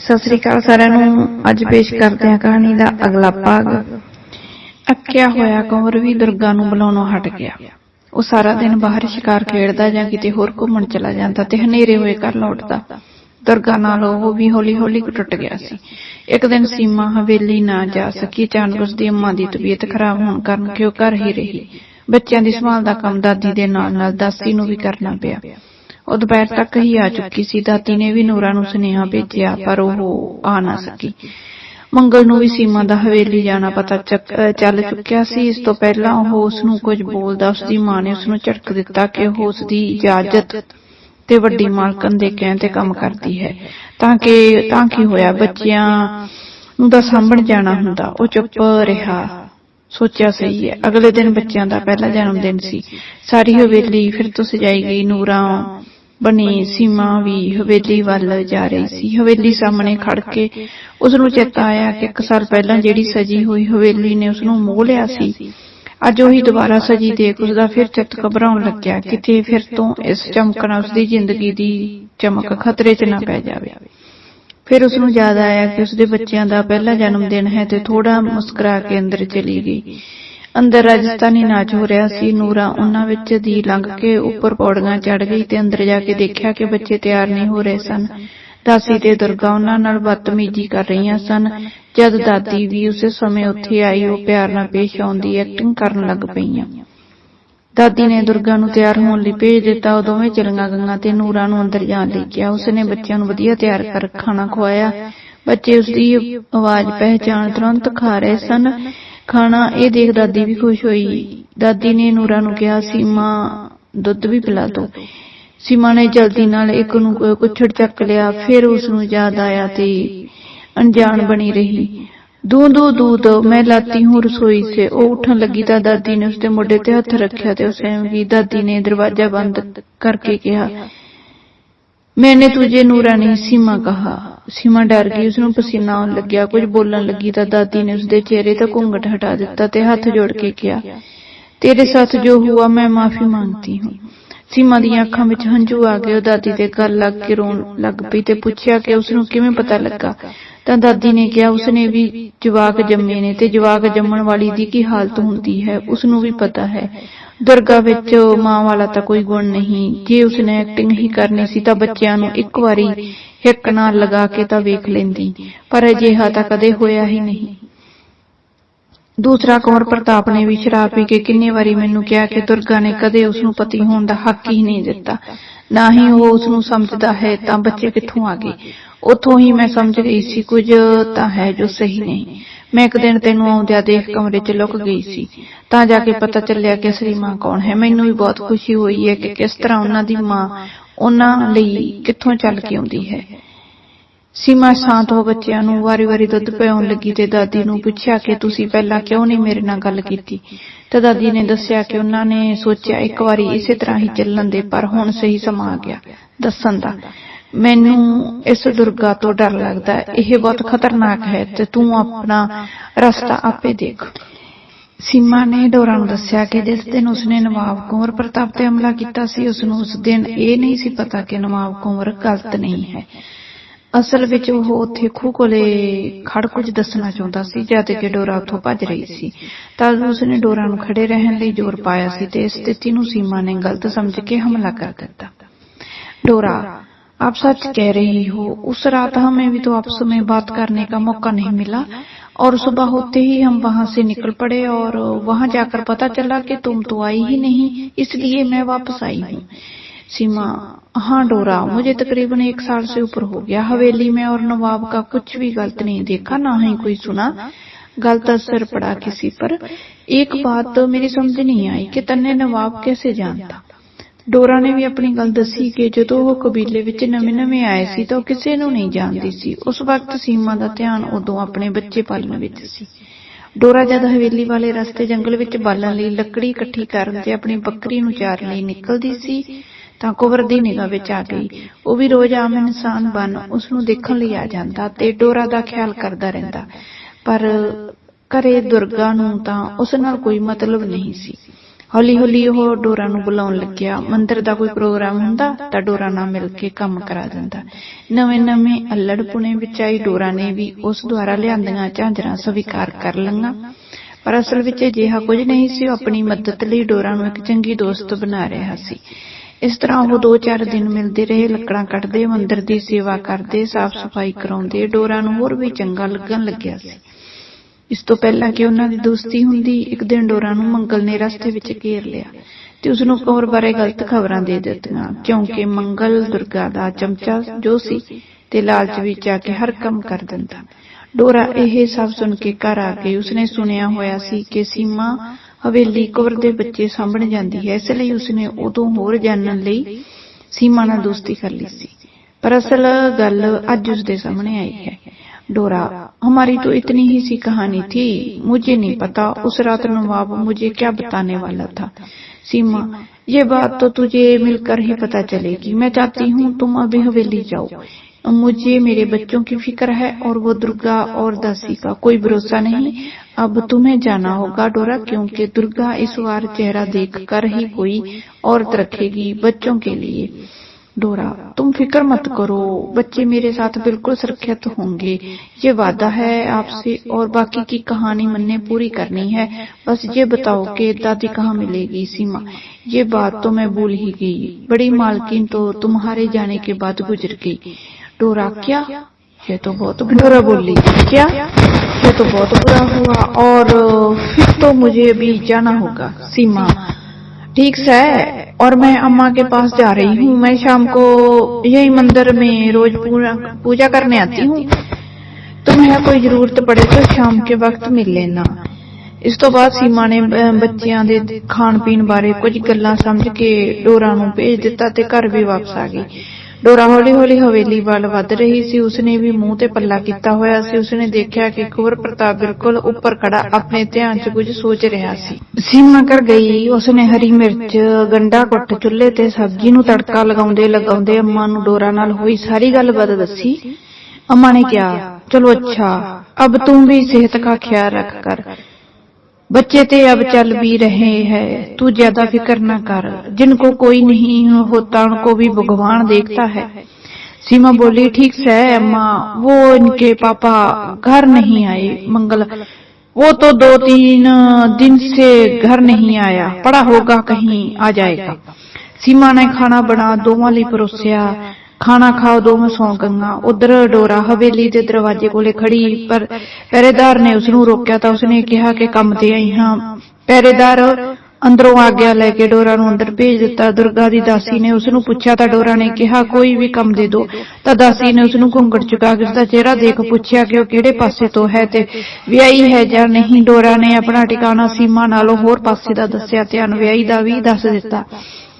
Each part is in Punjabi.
ਸਤਿ ਸ੍ਰੀ ਅਕਾਲ ਸਾਰਿਆਂ ਨੂੰ। ਅੱਜ ਪੇਸ਼ ਕਰਦੇ ਹਾਂ ਕਹਾਣੀ ਦਾ ਅਗਲਾ ਭਾਗ। ਅੱਕਿਆ ਹੋਇਆ ਕੰਵਰ ਵੀ ਦੁਰਗਾ ਨੂੰ ਬੁਲਾਉਣੋਂ ਹਟ ਗਿਆ। ਉਹ ਸਾਰਾ ਦਿਨ ਬਾਹਰ ਸ਼ਿਕਾਰ ਖੇਡਦਾ ਜਾਂ ਕਿਤੇ ਹੋਰ ਘੁੰਮਣ ਚਲਾ ਜਾਂਦਾ ਤੇ ਹਨੇਰੇ ਹੋਏ ਘਰ ਲੌਟਦਾ। ਦੁਰਗਾ ਨਾਲ ਉਹ ਵੀ ਹੌਲੀ-ਹੌਲੀ ਟੁੱਟ ਗਿਆ ਸੀ। ਇੱਕ ਦਿਨ ਸੀਮਾ ਹਵੇਲੀ ਨਾ ਜਾ ਸਕੀ, ਅਚਾਨਕ ਉਸ ਦੀ ਅੰਮਾ ਦੀ ਤਬੀਅਤ ਖਰਾਬ ਹੋਣ ਕਾਰਨ ਕਿ ਉਹ ਘਰ ਹੀ ਰਹੀ। ਬੱਚਿਆਂ ਦੀ ਸੰਭਾਲ ਦਾ ਕੰਮ ਦਾਦੀ ਦੇ ਨਾਲ-ਨਾਲ ਦਾਸੀ ਨੂੰ ਵੀ ਕਰਨਾ ਪਿਆ। ਉਹ ਦੁਪਹਿਰ ਤੱਕ ਹੀ ਆ ਚੁੱਕੀ ਸੀ। ਦਾਦੀ ਨੇ ਵੀ ਨੂਰਾ ਨੂੰ ਸੁਨੇਹਾ ਭੇਜਿਆ ਪਰ ਉਹ ਆ ਨਾ ਸਕੀ। ਮੰਗਲ ਨੂੰ ਵੀ ਸੀਮਾ ਦਾ ਹਵੇਲੀ ਜਾਣਾ ਪਤਾ ਚੱਲ ਚੁੱਕਿਆ ਸੀ। ਇਸ ਤੋਂ ਪਹਿਲਾਂ ਉਹ ਉਸ ਨੂੰ ਕੁਝ ਬੋਲਦਾ ਉਸ ਦੀ ਮਾਂ ਨੇ ਉਸ ਨੂੰ ਝਟਕ ਦਿੱਤਾ ਕਿ ਉਹ ਉਸ ਦੀ ਇਜਾਜ਼ਤ ਤੇ ਵੱਡੀ ਮਾਲਕਨ ਦੇ ਕਹਿਣ ਤੇ ਕੰਮ ਕਰਦੀ ਹੈ। ਤਾਂ ਕਿ ਤਾਂ ਕੀ ਹੋਇਆ ਬੱਚਿਆਂ ਨੂੰ ਤਾਂ ਸਾਂਭਣ ਜਾਣਾ ਹੁੰਦਾ। ਉਹ ਚੁੱਪ ਰਿਹਾ। ਸੋਚਿਆ ਸਹੀ ਹੈ। ਅਗਲੇ ਦਿਨ ਬੱਚਿਆਂ ਦਾ ਪਹਿਲਾ ਜਨਮ ਦਿਨ ਸੀ ਸਾਰੀ ਹਵੇਲੀ ਫਿਰ ਤੋਂ ਸਜਾਈ ਗਈ ਨੂਰਾਂ ਬਣੀ ਸੀਮਾ ਵੀ ਹਵੇਲੀ ਵੱਲ ਜਾ ਰਹੀ ਸੀ। ਹਵੇਲੀ ਸਾਹਮਣੇ ਖੜ ਕੇ ਉਸ ਨੂੰ ਚੇਤਾ ਆਇਆ ਕਿ ਇੱਕ ਸਾਲ ਪਹਿਲਾਂ ਜਿਹੜੀ ਸਜੀ ਹੋਈ ਹਵੇਲੀ ਨੇ ਉਸ ਨੂੰ ਮੋਹ ਲਿਆ ਸੀ। ਅੱਜ ਉਹੀ ਦੁਬਾਰਾ ਸਜੀ ਦੇਖ ਉਸ ਦਾ ਫਿਰ ਚਿੱਤ ਘਬਰਾਉਣ ਲੱਗਿਆ। ਕਿਤੇ ਫਿਰ ਤੋਂ ਇਸ ਚਮਕ ਨਾਲ ਉਸ ਦੀ ਜ਼ਿੰਦਗੀ ਦੀ ਚਮਕ ਖਤਰੇ 'ਚ ਨਾ ਪੈ ਜਾਵੇ। ਫਿਰ ਉਸ ਨੂੰ ਯਾਦ ਆਇਆ ਕਿ ਉਸ ਦੇ ਬੱਚਿਆਂ ਦਾ ਪਹਿਲਾ ਜਨਮ ਦਿਨ ਹੈ ਤੇ ਥੋੜਾ ਮੁਸਕਰਾ ਕੇ ਅੰਦਰ ਚਲੀ ਗਈ। ਅੰਦਰ ਰਾਜਸਥਾਨੀ ਨਾਚ ਹੋ ਰਿਹਾ ਸੀ, ਨੂਰਾ ਉਹਨਾਂ ਵਿੱਚ ਦੀ ਲੰਘ ਕੇ ਉੱਪਰ ਪੌੜੀਆਂ ਚੜ ਗਈ ਤੇ ਅੰਦਰ ਜਾ ਕੇ ਦੇਖਿਆ ਕਿ ਬੱਚੇ ਤਿਆਰ ਨਹੀਂ ਹੋ ਰਹੇ ਸਨ। ਦਾਸੀ ਤੇ ਦੁਰਗਾ ਉਹਨਾਂ ਨਾਲ ਬਦਤਮੀਜ਼ੀ ਕਰ ਰਹੀਆਂ ਸਨ। ਜਦ ਦਾਦੀ ਵੀ ਉਸੇ ਸਮੇਂ ਉੱਥੇ ਆਈ, ਉਹ ਪਿਆਰ ਨਾਲ ਪੇਸ਼ ਆਉਣ ਦੀ ਐਕਟਿੰਗ ਕਰਨ ਲੱਗ ਪਈਆਂ। ਦਾਦੀ ਨੇ ਦੁਰਗਾ ਨੂੰ ਤਿਆਰ ਹੋਣ ਲਈ ਭੇਜ ਦਿੱਤਾ। ਉਹ ਦੋਵੇਂ ਚਲੀਆਂ ਗਈਆਂ ਤੇ ਨੂਰਾ ਨੂੰ ਅੰਦਰ ਜਾਣ ਲਈ ਕਿਹਾ। ਉਸਨੇ ਬੱਚਿਆਂ ਨੂੰ ਵਧੀਆ ਤਿਆਰ ਕਰ ਖਾਣਾ ਖਵਾਇਆ। ਬੱਚੇ ਉਸ ਦੀ ਆਵਾਜ਼ ਪਹਿਚਾਣ ਤੁਰੰਤ ਖਾ ਰਹੇ ਸਨ। ਖਾਣਾ, ਇਹ ਦੇਖ ਦਾਦੀ ਵੀ ਖੁਸ਼ ਹੋਈ। ਦਾਦੀ ਨੇ ਨੂਰਾ ਨੂੰ ਕਿਹਾ, ਸੀਮਾ, ਦੁੱਧ ਵੀ ਪਿਲਾ ਦੋ। ਸੀਮਾ ਨੇ ਜਲਦੀ ਨਾਲ ਇੱਕ ਨੂੰ ਕੁੱਛੜ ਚੱਕ ਲਿਆ, ਫਿਰ ਉਸ ਨੂੰ ਯਾਦ ਆਇਆ ਤੇ ਅਣਜਾਣ ਬਣੀ ਰਹੀ। ਦੂਦੂ, ਦੂਦ, ਮੈਂ ਲਾਤੀ ਹੂੰ ਰਸੋਈ ਸੇ। ਉਹ ਉੱਠਣ ਲੱਗੀ ਤਾਂ ਦਾਦੀ ਨੇ ਉਸਦੇ ਮੋਢੇ ਤੇ ਹੱਥ ਰੱਖਿਆ ਤੇ ਉਸ ਐਵੇਂ ਦਾਦੀ ਨੇ ਦਰਵਾਜ਼ਾ ਬੰਦ ਕਰਕੇ ਕਿਹਾ ਮੈਨੇ ਤੁਝੇ ਨੂਰਾ ਨਹੀਂ ਸੀਮਾ ਕਹਾ। ਸੀਮਾ ਡਰ ਗਈ ਉਸ ਨੂੰ ਪਸੀਨਾ ਆਉਣ ਲੱਗਿਆ। ਕੁਝ ਬੋਲਣ ਲੱਗੀ ਤਾਂ ਦਾਦੀ ਨੇ ਉਸਦੇ ਚਿਹਰੇ ਤੋਂ ਘੁੰਗਟ ਹਟਾ ਦਿੱਤਾ ਤੇ ਹੱਥ ਜੋੜ ਕੇ ਕਿਹਾ, ਤੇਰੇ ਸਾਥ ਜੋ ਹੁਆ, ਮੈਂ ਮਾਫੀ ਮੰਗਦੀ ਹਾਂ। ਸੀਮਾ ਦੀਆਂ ਅੱਖਾਂ ਵਿੱਚ ਹੰਝੂ ਆ ਗਏ। ਉਹ ਦਾਦੀ ਦੇ ਘਰ ਲੱਗ ਕੇ ਰੋਣ ਲੱਗ ਪਈ ਤੇ ਪੁੱਛਿਆ ਕਿ ਉਸ ਨੂੰ ਕਿਵੇਂ ਪਤਾ ਲੱਗਾ। ਤਾਂ ਦਾਦੀ ਨੇ ਕਿਹਾ ਉਸ ਨੇ ਵੀ ਜਵਾਕ ਜੰਮੇ ਨੇ ਤੇ ਜਵਾਕ ਜੰਮਣ ਵਾਲੀ ਦੀ ਕੀ ਹਾਲਤ ਹੁੰਦੀ ਹੈ? ਉਸ ਨੂੰ ਵੀ ਪਤਾ ਹੈ। ਦੁਰਗਾ ਵਿੱਚ ਮਾਂ ਵਾਲਾ ਤਾਂ ਕੋਈ ਗੁਣ ਨਹੀਂ। ਜੇ ਉਸਨੇ ਐਕਟਿੰਗ ਹੀ ਕਰਨੀ ਸੀ ਤਾਂ ਬੱਚਿਆਂ ਨੂੰ ਇੱਕ ਵਾਰੀ ਹਿੱਕ ਨਾਲ ਲਗਾ ਕੇ ਤਾਂ ਵੇਖ ਲੈਂਦੀ, ਪਰ ਅਜਿਹਾ ਤਾਂ ਕਦੇ ਹੋਇਆ ਹੀ ਨਹੀਂ। ਦੂਸਰਾ ਕੌਰ ਪ੍ਰਤਾਪ ਨੇ ਵੀ ਸ਼ਰਾਬ ਪੀ ਕੇ ਕਿੰਨੇ ਵਾਰੀ ਮੈਨੂੰ ਕਿਹਾ ਕਿ ਦੁਰਗਾ ਨੇ ਕਦੇ ਉਸ ਨੂੰ ਪਤੀ ਹੋਣ ਦਾ ਹੱਕ ਹੀ ਨਹੀਂ ਦਿੱਤਾ। ਨਾ ਹੀ ਉਹ ਉਸ ਨੂੰ ਸਮਝਦਾ ਹੈ ਤਾਂ ਬੱਚੇ ਕਿੱਥੋਂ ਆ ਗਏ। ਉਥੋਂ ਹੀ ਮੈਂ ਸਮਝ ਗਈ ਸੀ, ਕੁਝ ਤਾਂ ਹੈ ਜੋ ਸਹੀ ਨਹੀਂ। ਮੈਂ ਇੱਕ ਦਿਨ ਤੈਨੂੰ ਆਉਂਦਿਆਂ ਦੇਖ ਕਮਰੇ 'ਚ ਲੁਕ ਗਈ ਸੀ। ਤਾਂ ਜਾ ਕੇ ਪਤਾ ਚੱਲਿਆ ਕਿ ਅਸਲੀ ਮਾਂ ਕੌਣ ਹੈ। ਮੈਨੂੰ ਵੀ ਬਹੁਤ ਖੁਸ਼ੀ ਹੋਈ ਹੈ ਕਿ ਕਿਸ ਤਰ੍ਹਾਂ ਉਹਨਾਂ ਦੀ ਮਾਂ ਉਹਨਾਂ ਲਈ ਕਿੱਥੋਂ ਚੱਲ ਕੇ ਆਉਂਦੀ ਹੈ। ਸੀਮਾ ਸ਼ਾਂਤ ਹੋ ਬੱਚਿਆਂ ਨੂੰ ਵਾਰੀ-ਵਾਰੀ ਦੁੱਧ ਪਿਆਉਣ ਲੱਗੀ ਤੇ ਦਾਦੀ ਨੂੰ ਪੁੱਛਿਆ ਕਿ ਤੁਸੀਂ ਪਹਿਲਾਂ ਕਿਉਂ ਨਹੀਂ ਮੇਰੇ ਨਾਲ ਗੱਲ ਕੀਤੀ? ਤਾਂ ਦਾਦੀ ਨੇ ਦੱਸਿਆ ਕਿ ਉਹਨਾਂ ਨੇ ਸੋਚਿਆ ਇੱਕ ਵਾਰੀ ਇਸੇ ਤਰ੍ਹਾਂ ਹੀ ਚੱਲਣ ਦੇ, ਪਰ ਹੁਣ ਸਹੀ ਸਮਾਂ ਆ ਗਿਆ। ਦੱਸਣ ਦਾ। ਮੈਨੂੰ ਇਸ ਦੁਰਗਾ ਤੋਂ ਡਰ ਲੱਗਦਾ ਹੈ। ਇਹ ਬਹੁਤ ਖਤਰਨਾਕ ਹੈ ਤੇ ਤੂੰ ਆਪਣਾ ਰਸਤਾ ਆਪੇ ਦੇਖ। ਸੀਮਾ ਨੇ ਡੋਰਾ ਨੂੰ ਦੱਸਿਆ ਕਿ ਜਿਸ ਦਿਨ ਉਸਨੇ ਨਵਾਬ ਕੁੰਵਰ ਪ੍ਰਤਾਪ ਤੇ ਹਮਲਾ ਕੀਤਾ ਸੀ ਉਸ ਨੂੰ ਉਸ ਦਿਨ ਇਹ ਨਹੀਂ ਸੀ ਪਤਾ ਕਿ ਨਵਾਬ ਕੁੰਵਰ ਗਲਤ ਨਹੀਂ ਹੈ। ਅਸਲ ਵਿੱਚ ਉਹ ਉੱਥੇ ਖੂਹ ਕੋਲੇ ਖੜ ਕੁਝ ਦੱਸਣਾ ਚਾਹੁੰਦਾ ਸੀ, ਜਦ ਕਿ ਡੋਰਾ ਉੱਥੋਂ ਭੱਜ ਰਹੀ ਸੀ। ਤਦ ਉਸਨੇ ਡੋਰਾ ਨੂੰ ਖੜੇ ਰਹਿਣ ਲਈ ਜ਼ੋਰ ਪਾਇਆ ਸੀ ਤੇ ਇਸ ਸਥਿਤੀ ਨੂੰ ਸੀਮਾ ਨੇ ਗਲਤ ਸਮਝ ਕੇ ਹਮਲਾ ਕਰ ਦਿੱਤਾ। ਡੋਰਾ آپ سچ کہہ رہی ہو، اس رات ہمیں بھی تو آپ میں بات کرنے کا موقع نہیں ملا اور صبح ہوتے ہی ہم وہاں سے نکل پڑے اور وہاں جا کر پتا چلا کہ تم تو آئی ہی نہیں، اس لیے میں واپس آئی ہوں۔ سیما ہاں ڈورا، مجھے تقریباً ایک سال سے اوپر ہو گیا۔ حویلی میں اور نواب کا کچھ بھی غلط نہیں دیکھا، نہ ہی کوئی سنا۔ غلط اثر پڑا کسی پر۔ ایک بات میری سمجھ نہیں آئی کہ تن نواب کیسے جانتا۔ ਡੋਰਾ ਨੇ ਵੀ ਆਪਣੀ ਗੱਲ ਦੱਸੀ ਕਿ ਜਦੋਂ ਉਹ ਕਬੀਲੇ ਵਿੱਚ ਨਵੇਂ-ਨਵੇਂ ਆਏ ਸੀ ਤਾਂ ਉਹ ਕਿਸੇ ਨੂੰ ਨਹੀਂ ਜਾਣਦੀ ਸੀ। ਉਸ ਵਕਤ ਸੀਮਾ ਦਾ ਧਿਆਨ ਉਦੋਂ ਆਪਣੇ ਬੱਚੇ ਪਾਲਣ ਵਿੱਚ ਸੀ। ਡੋਰਾ ਜਦ ਹਵੇਲੀ ਵਾਲੇ ਰਸਤੇ ਜੰਗਲ ਵਿੱਚ ਬਾਲਣ ਲਈ ਲੱਕੜੀ ਇਕੱਠੀ ਕਰਨ ਤੇ ਆਪਣੀ ਬੱਕਰੀ ਨੂੰ ਚਾਰਨ ਲਈ ਨਿਕਲਦੀ ਸੀ, ਤਾਂ ਕੁਵਰ ਦੀ ਨਿਗਾਹ ਵਿੱਚ ਆ ਗਈ। ਉਹ ਵੀ ਰੋਜ਼ ਆਮ ਇਨਸਾਨ ਬਣ ਉਸ ਨੂੰ ਦੇਖਣ ਲਈ ਆ ਜਾਂਦਾ ਤੇ ਡੋਰਾ ਦਾ ਖਿਆਲ ਕਰਦਾ ਰਹਿੰਦਾ। ਪਰ ਘਰੇ ਦੁਰਗਾ ਨੂੰ ਤਾਂ ਉਸ ਨਾਲ ਕੋਈ ਮਤਲਬ ਨਹੀਂ ਸੀ। ਹੌਲੀ ਹੌਲੀ ਉਹ ਡੋਰਾ ਨੂੰ ਬੁਲਾਉਣ ਲੱਗਿਆ। ਮੰਦਰ ਦਾ ਕੋਈ ਪ੍ਰੋਗਰਾਮ ਹੁੰਦਾ ਤਾਂ ਡੋਰਾ ਨਾਲ ਮਿਲ ਕੇ ਕੰਮ ਕਰਾ ਦਿੰਦਾ। ਨਵੇਂ ਨਵੇਂ ਅల్లੜ ਵਿੱਚ ਆਈ ਡੋਰਾ ਨੇ ਵੀ ਉਸ ਦੁਆਰਾ ਲਿਆਂਦੀਆਂ ਝਾਂਜਰਾਂ ਸਵੀਕਾਰ ਕਰ ਲਈਆਂ। ਪਰ ਅਸਲ ਵਿੱਚ ਅਜਿਹਾ ਕੁਝ ਨਹੀਂ ਸੀ, ਉਹ ਆਪਣੀ ਮਦਦ ਲਈ ਡੋਰਾ ਨੂੰ ਇੱਕ ਚੰਗੀ ਦੋਸਤ ਬਣਾ ਰਿਹਾ ਸੀ। ਇਸ ਤਰ੍ਹਾਂ ਉਹ 2-4 ਦਿਨ ਮਿਲਦੇ ਰਹੇ, ਲੱਕੜਾਂ ਕੱਟਦੇ ਮੰਦਰ ਦੀ ਸੇਵਾ ਕਰਦੇ, ਸਾਫ਼ ਸਫ਼ਾਈ ਕਰਾਉਂਦੇ, ਡੋਰਾ ਨੂੰ ਹੋਰ ਵੀ ਚੰਗਾ ਲੱਗਣ ਲੱਗਿਆ ਸੀ। ਇਸ ਤੋਂ ਪਹਿਲਾਂ ਕਿ ਉਹਨਾਂ ਦੀ ਦੋਸਤੀ ਹੁੰਦੀ ਇੱਕ ਦਿਨ ਡੋਰਾ ਨੂੰ ਮੰਗਲ ਨੇ ਰਸਤੇ ਵਿੱਚ ਘੇਰ ਲਿਆ ਤੇ ਉਸ ਨੂੰ ਕੌਰ ਬਾਰੇ ਗਲਤ ਖਬਰਾਂ ਦੇ ਦਿੱਤੀਆਂ, ਕਿਉਂਕਿ ਮੰਗਲ ਦੁਰਗਾ ਦਾ ਚਮਚਾ ਜੋ ਸੀ ਤੇ ਲਾਲਚ ਵਿੱਚ ਆ ਕੇ ਹਰ ਕੰਮ ਕਰ ਦਿੰਦਾ। ਡੋਰਾ ਇਹ ਸਭ ਸੁਣ ਕੇ ਘਰ ਆ ਗਈ ਉਸਨੇ ਸੁਣਿਆ ਹੋਇਆ ਸੀ ਕਿ ਸੀਮਾ ਹਵੇਲੀ ਕੌਰ ਦੇ ਬੱਚੇ ਸਾਂਭਣ ਜਾਂਦੀ ਹੈ, ਇਸ ਲਈ ਉਸਨੇ ਉਦੋਂ ਹੋਰ ਜਾਣਨ ਲਈ ਸੀਮਾ ਨਾਲ ਦੋਸਤੀ ਕਰ ਲਈ ਸੀ। ਪਰ ਅਸਲ ਗੱਲ ਅੱਜ ਉਸਦੇ ਸਾਹਮਣੇ ਆਈ ਹੈ। ਡੋਰਾ ہماری تو اتنی ہی سی کہانی تھی، مجھے نہیں پتا اس رات نواب مجھے کیا بتانے والا تھا۔ سیما، یہ بات تو تجھے مل کر ہی پتا چلے گی۔ میں چاہتی ہوں تم ابھی حویلی جاؤ۔ مجھے میرے بچوں کی فکر ہے اور وہ درگا اور داسی کا کوئی بھروسہ نہیں۔ اب تمہیں جانا ہوگا ڈورا، کیونکہ درگا اس بار چہرہ دیکھ کر ہی کوئی عورت رکھے گی بچوں کے لیے۔ ڈورا تم فکر مت کرو بچے میرے ساتھ بالکل سرکھیت ہوں گے۔ یہ وعدہ ہے آپ سے اور باقی کی کہانی من نے پوری کرنی ہے۔ بس یہ بتاؤ کہ دادی کہاں ملے گی؟ سیما۔ یہ بات تو میں بھول ہی گئی۔ بڑی مالکین تو تمہارے جانے کے بعد گزر گئی۔ ڈورا کیا؟ یہ تو بہت ڈورا بولی کیا؟ یہ تو بہت برا ہوا۔ اور پھر تو مجھے ابھی جانا ہوگا۔ سیما ٹھیک سا ہے۔ اور میں اماں کے پاس جا رہی ہوں۔ میں شام کو یہی مندر میں روز پوجا کرنے آتی ہوں۔ تمہیں کوئی ضرورت پڑے تو شام کے وقت مل لینا۔ اس تو بعد سیما نے بچیاں ਦੇ ਖਾਣ ਪੀਣ ਬਾਰੇ ਕੁਝ ਗੱਲਾਂ ਸਮਝ ਕੇ ਡੋਰਾ ਨੂੰ ਭੇਜ ਦਿੱਤਾ ਤੇ ਘਰ ਵੀ ਵਾਪਸ ਆ ਗਈ ਡੋਰਾ ਹੌਲੀ-ਹੌਲੀ ਹਵੇਲੀ ਵੱਲ ਵੱਧ ਰਹੀ ਸੀ। ਉਸਨੇ ਵੀ ਮੂੰਹ ਤੇ ਪੱਲਾ ਕੀਤਾ ਹੋਇਆ ਸੀ। ਉਸਨੇ ਦੇਖਿਆ ਕਿ ਖੁਰ ਪ੍ਰਤਾਪ ਬਿਲਕੁਲ ਉੱਪਰ ਖੜਾ ਆਪਣੇ ਧਿਆਨ 'ਚ ਕੁਝ ਸੋਚ ਰਿਹਾ ਸੀ। ਸੀਮਾ ਕਰ ਗਈ। ਉਸਨੇ ਹਰੀ ਮਿਰਚ, ਗੰਡਾ ਕੁੱਟ ਚੁੱਲ੍ਹੇ ਤੇ ਸਬਜ਼ੀ ਨੂੰ ਤੜਕਾ ਲਗਾਉਂਦੇ ਲਗਾਉਂਦੇ ਅੰਮਾ ਨੂੰ ਡੋਰਾ ਨਾਲ ਹੋਈ ਸਾਰੀ ਗੱਲ ਬਦ ਦੱਸੀ। ਅੰਮਾ ਨੇ ਕਿਹਾ, ਚਲੋ ਅੱਛਾ, ਅਬ ਤੂੰ ਵੀ ਸਿਹਤ ਦਾ ਖਿਆਲ ਰੱਖ ਕਰ। बच्चे ते अब चल भी रहे हैं तू ज्यादा फिक्र न कर जिनको कोई नहीं होता उनको भी भगवान देखता है सीमा बोली ठीक से है अम्मा वो इनके पापा घर नहीं आए मंगल वो तो दो तीन दिन से घर नहीं आया पड़ा होगा कहीं आ जाएगा सीमा ने खाना बना दोवां ਲਈ ਪਰੋਸਿਆ ਖਾਣਾ ਖਾਓ, ਦੋਵੇਂ ਸੌਂ ਗਈਆਂ ਉਧਰ ਡੋਰਾ ਹਵੇਲੀ ਦੇ ਦਰਵਾਜ਼ੇ ਕੋਲੇ ਖੜੀ, ਪਰ ਪਹਿਰੇਦਾਰ ਨੇ ਉਸ ਨੂੰ ਰੋਕਿਆ ਤਾਂ ਉਸਨੇ ਕਿਹਾ ਕਿ ਕੰਮ ਤੇ ਆਈ ਹਾਂ। ਪਹਿਰੇਦਾਰ ਅੰਦਰੋਂ ਆਗਿਆ ਲੈ ਕੇ ਡੋਰਾ ਨੂੰ ਅੰਦਰ ਭੇਜ ਦਿੱਤਾ। ਦੁਰਗਾ ਦੀ ਦਾਸੀ ਨੇ ਉਸ ਨੂੰ ਪੁੱਛਿਆ ਤਾਂ ਡੋਰਾ ਨੇ ਕਿਹਾ, ਕੋਈ ਵੀ ਕੰਮ ਦੇ ਦਿਓ। ਤਾਂ ਦਾਸੀ ਨੇ ਉਸ ਨੂੰ ਘੁੰਗੜ ਚੁਕਾ ਕੇ ਉਸਦਾ ਚਿਹਰਾ ਦੇਖ ਪੁੱਛਿਆ ਕਿ ਉਹ ਕਿਹੜੇ ਪਾਸੇ ਤੋਂ ਹੈ ਤੇ ਵਿਆਹੀ ਹੈ ਜਾਂ ਨਹੀਂ। ਡੋਰਾ ਨੇ ਆਪਣਾ ਟਿਕਾਣਾ ਸੀਮਾ ਨਾਲੋਂ ਹੋਰ ਪਾਸੇ ਦਾ ਦੱਸਿਆ ਤੇ ਅਨਵਿਆਹੀ ਦਾ ਵੀ ਦੱਸ ਦਿੱਤਾ।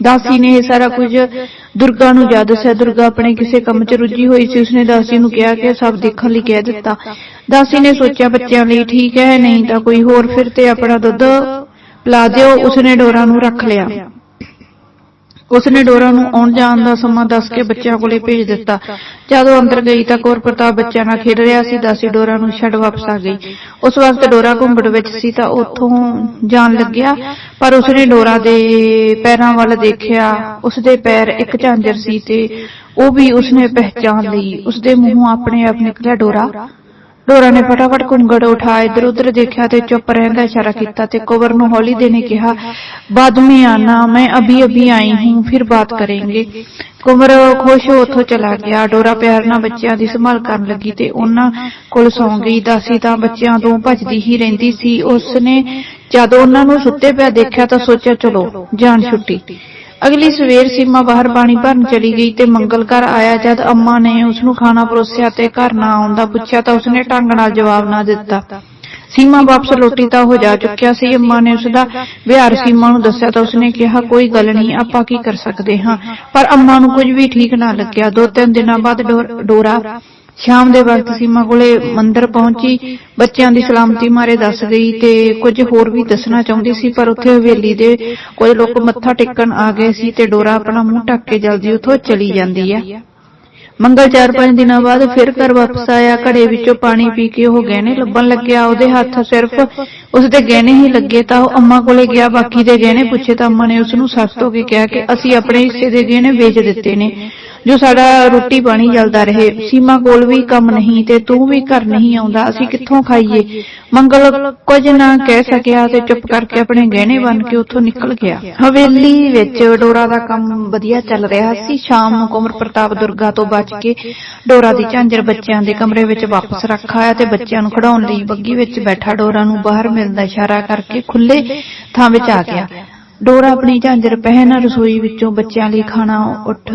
ਦਾਸੀ ਨੇ ਇਹ ਸਾਰਾ ਕੁਝ ਦੁਰਗਾ ਨੂੰ ਯਾਦ ਦੱਸਿਆ। ਦੁਰਗਾ ਆਪਣੇ ਕਿਸੇ ਕੰਮ 'ਚ ਰੁੱਝੀ ਹੋਈ ਸੀ। ਉਸਨੇ ਦਾਸੀ ਨੂੰ ਕਿਹਾ ਕਿ ਸਭ ਦੇਖਣ ਲਈ ਕਹਿ ਦਿੱਤਾ। ਦਾਸੀ ਨੇ ਸੋਚਿਆ, ਬੱਚਿਆਂ ਲਈ ਠੀਕ ਹੈ, ਨਹੀਂ ਤਾਂ ਕੋਈ ਹੋਰ ਫਿਰ ਤੇ ਆਪਣਾ ਦੁੱਧ ਪਿਲਾ ਦਿਓ। ਉਸਨੇ ਡੋਰਾ ਨੂੰ ਰੱਖ ਲਿਆ। ਉਸਨੇ ਡੋਰਾ ਨੂੰ ਆਉਣ ਜਾਣ ਦਾ ਸਮਾਂ ਦੱਸ ਕੇ ਬੱਚਿਆਂ ਕੋਲੇ ਭੇਜ ਦਿੱਤਾ। ਜਦੋਂ ਅੰਦਰ ਗਈ ਤਾਂ ਕੌਰ ਪ੍ਰਤਾਪ ਬੱਚਿਆਂ ਨਾਲ ਖੇਡ ਰਿਹਾ ਸੀ, ਦਾਸੀ ਡੋਰਾ ਨੂੰ ਛੱਡ ਵਾਪਸ ਆ ਗਈ। ਉਸ ਵਕਤ ਡੋਰਾ ਘੁੰਗੜ ਵਿੱਚ ਸੀ ਤਾਂ ਉੱਥੋਂ ਜਾਣ ਲੱਗਿਆ, ਪਰ ਉਸਨੇ ਡੋਰਾ ਦੇ ਪੈਰਾਂ ਵੱਲ ਦੇਖਿਆ। ਉਸਦੇ ਪੈਰ ਇੱਕ ਝਾਂਜਰ ਸੀ ਤੇ ਉਹ ਵੀ ਉਸਨੇ ਪਹਿਚਾਨ ਲਈ। ਉਸਦੇ ਮੂੰਹੋਂ ਆਪਣੇ ਆਪ ਨਿਕਲਿਆ ਡੋਰਾ। ਡੋਰਾ ਨੇ ਫਟਾਫਟ ਕੁੰਗੜ ਉਠਾਇਆ ਇਧਰ ਉਧਰ ਦੇਖਿਆ ਤੇ ਚੁੱਪ ਰਹਿਣ ਇਸ਼ਾਰਾ ਕੀਤਾ ਤੇ ਕੋਵਰ ਨੂੰ ਹੌਲੀ ਦੇਨੇ ਕਿਹਾ ਬਾਦ ਮੈਂ ਆਨਾ ਮੈਂ ਅਭੀ ਅਭੀ ਆਈ ਹੂੰ, ਫਿਰ ਬਾਤ ਕਰਾਂਗੇ। ਕੁੰਵਰ ਖੁਸ਼ ਹੋ ਉੱਥੋਂ ਚਲਾ ਗਿਆ। ਡੋਰਾ ਪਿਆਰ ਨਾਲ ਬੱਚਿਆਂ ਦੀ ਸੰਭਾਲ ਕਰਨ ਲੱਗੀ ਤੇ ਉਹਨਾਂ ਕੋਲ ਸੌਂ ਗਈ। ਦਾਸੀ ਤਾਂ ਬੱਚਿਆਂ ਤੋਂ ਭੱਜਦੀ ਹੀ ਰਹਿੰਦੀ ਸੀ। ਉਸਨੇ ਜਦ ਉਹਨਾਂ ਨੂੰ ਸੁੱਤੇ ਪਿਆ ਦੇਖਿਆ ਤਾਂ ਸੋਚਿਆ, ਚਲੋ, ਜਾਣ ਛੁੱਟੀ। ਅਗਲੀ ਸਵੇਰ ਸੀਮਾ ਬਾਹਰ ਪਾਣੀ ਭਰਨ ਚਲੀ ਗਈ ਤੇ ਮੰਗਲ ਘਰ ਆਇਆ ਜਦ ਅੰਮਾ ਨੇ ਉਸ ਨੂੰ ਖਾਣਾ ਪਰੋਸਿਆ ਤੇ ਘਰ ਨਾ ਆਉਂਦਾ ਪੁੱਛਿਆ ਤਾਂ ਉਸਨੇ ਢੰਗ ਨਾਲ ਜਵਾਬ ਨਾ ਦਿੱਤਾ। ਸੀਮਾ ਵਾਪਸ ਲੋਟੀ ਤਾਂ ਹੋ ਜਾ ਚੁੱਕਿਆ ਸੀ, ਅੰਮਾ ਨੇ ਉਸਦਾ ਵਿਹਾਰ ਸੀਮਾ ਨੂੰ ਦੱਸਿਆ ਤਾਂ ਉਸਨੇ ਕਿਹਾ, ਕੋਈ ਗੱਲ ਨਹੀਂ, ਆਪਾਂ ਕੀ ਕਰ ਸਕਦੇ ਹਾਂ? ਪਰ ਅੰਮਾ ਨੂੰ ਕੁਝ ਵੀ ਠੀਕ ਨਾ ਲੱਗਿਆ। ਦੋ ਤਿੰਨ ਦਿਨਾਂ ਬਾਅਦ ਡੋਰਾ ਸ਼ਾਮ ਦੇ ਵਕਤ ਸੀਮਾ ਕੋਲੇ ਮੰਦਰ ਪਹੁੰਚੀ, ਬੱਚਿਆਂ ਦੀ ਸਲਾਮਤੀ ਮਾਰੇ ਦੱਸ ਗਈ ਤੇ ਕੁਝ ਹੋਰ ਵੀ ਦੱਸਣਾ ਚਾਹੁੰਦੀ ਸੀ, ਪਰ ਉੱਥੇ ਹਵੇਲੀ ਦੇ ਕੁਝ ਲੋਕ ਮੱਥਾ ਟੇਕਣ ਆ ਗਏ ਸੀ ਤੇ ਡੋਰਾ ਆਪਣਾ ਮੂੰਹ ਢੱਕ ਕੇ ਜਲਦੀ ਉੱਥੋਂ ਚਲੀ ਜਾਂਦੀ ਹੈ ਮੰਗਲ 4-5 ਦਿਨਾਂ ਬਾਅਦ ਫਿਰ ਘਰ ਵਾਪਸ ਆਇਆ, ਘੜੇ ਵਿੱਚੋਂ ਪਾਣੀ ਪੀ ਕੇ ਉਹ ਗਹਿਣੇ ਲੱਭਣ ਲੱਗਿਆ, ਉਹਦੇ ਹੱਥ ਸਿਰਫ ਉਸਦੇ ਗਹਿਣੇ ਹੀ ਲੱਗੇ ਤਾਂ ਉਹ ਅੰਮਾ ਕੋਲੇ ਗਿਆ, ਬਾਕੀ ਦੇ ਗਹਿਣੇ ਪੁੱਛੇ ਤਾਂ ਅੰਮਾ ਨੇ ਉਸ ਨੂੰ ਸਖਤ ਹੋ ਕੇ ਕਿਹਾ ਕਿ ਅਸੀਂ ਆਪਣੇ ਹਿੱਸੇ ਦੇ ਗਹਿਣੇ ਵੇਚ ਦਿੱਤੇ ਨੇ, ਜੋ ਸਾਡਾ ਰੋਟੀ ਪਾਣੀ ਚੱਲਦਾ ਰਹੇ, ਸੀਮਾ ਕੋਲ ਵੀ ਕੰਮ ਨਹੀਂ ਤੇ ਤੂੰ ਵੀ ਘਰ ਨਹੀਂ ਆਉਂਦਾ, ਅਸੀਂ ਕਿੱਥੋਂ ਖਾਈਏ? ਮੰਗਲ ਕੁਝ ਨਾ ਕਹਿ ਸਕਿਆ ਤੇ ਚੁੱਪ ਕਰਕੇ ਆਪਣੇ ਗਹਿਣੇ ਬਣ ਕੇ ਉੱਥੋਂ ਨਿਕਲ ਗਿਆ। ਹਵੇਲੀ ਵਿੱਚ ਡੋਰਾ ਦਾ ਕੰਮ ਵਧੀਆ ਚੱਲ ਰਿਹਾ ਸੀ, ਸ਼ਾਮ ਨੂੰ ਕੁਮਰ ਪ੍ਰਤਾਪ ਦੁਰਗਾ ਤੋਂ ਬਚ ਕੇ ਡੋਰਾ ਦੀ ਝਾਂਜਰ ਬੱਚਿਆਂ ਦੇ ਕਮਰੇ ਵਿੱਚ ਵਾਪਸ ਰੱਖ ਆਇਆ ਤੇ ਬੱਚਿਆਂ ਨੂੰ ਖੜਾਉਣ ਲਈ ਬੱਗੀ ਵਿੱਚ ਬੈਠਾ ਡੋਰਾ ਨੂੰ ਬਾਹਰ ਮਿਲਣ ਇਸ਼ਾਰਾ ਕਰਕੇ ਖੁੱਲੇ ਥਾਂ ਵਿੱਚ ਆ ਗਿਆ। ਡੋਰਾ ਆਪਣੀ ਝਾਂਜਰ ਪਹਿਨ ਰਸੋਈ ਵਿੱਚੋਂ ਬੱਚਿਆਂ ਲਈ ਖਾਣਾ ਉੱਠ,